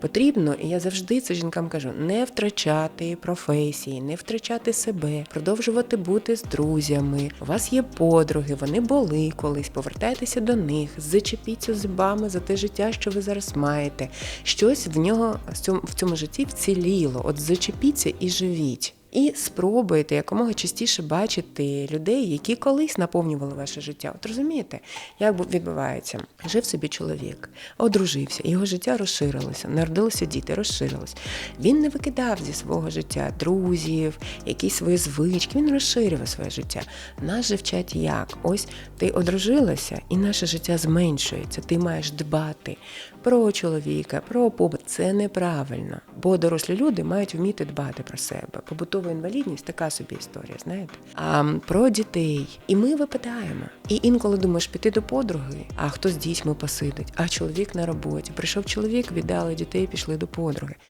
Потрібно, і я завжди це жінкам кажу: не втрачати професії, не втрачати себе, продовжувати бути з друзями. У вас є подруги, вони були колись. Повертайтеся до них, зачепіться зубами за те життя, що ви зараз маєте. Щось в нього в цьому, житті вціліло. От зачепіться і живіть. І спробуйте якомога частіше бачити людей, які колись наповнювали ваше життя. От розумієте, як відбувається? Жив собі чоловік, одружився, його життя розширилося, народилися діти, розширилось. Він не викидав зі свого життя друзів, якісь свої звички. Він розширював своє життя. Нас же вчать як? Ось ти одружилася, і наше життя зменшується. Ти маєш дбати про чоловіка, про побут. Це неправильно. Бо дорослі люди мають вміти дбати про себе. Побутова інвалідність така собі історія, знаєте? А про дітей. І ми випитаємо. І інколи думаєш піти до подруги, а хто з дітьми посидить, а чоловік на роботі. Прийшов чоловік, віддали дітей, пішли до подруги.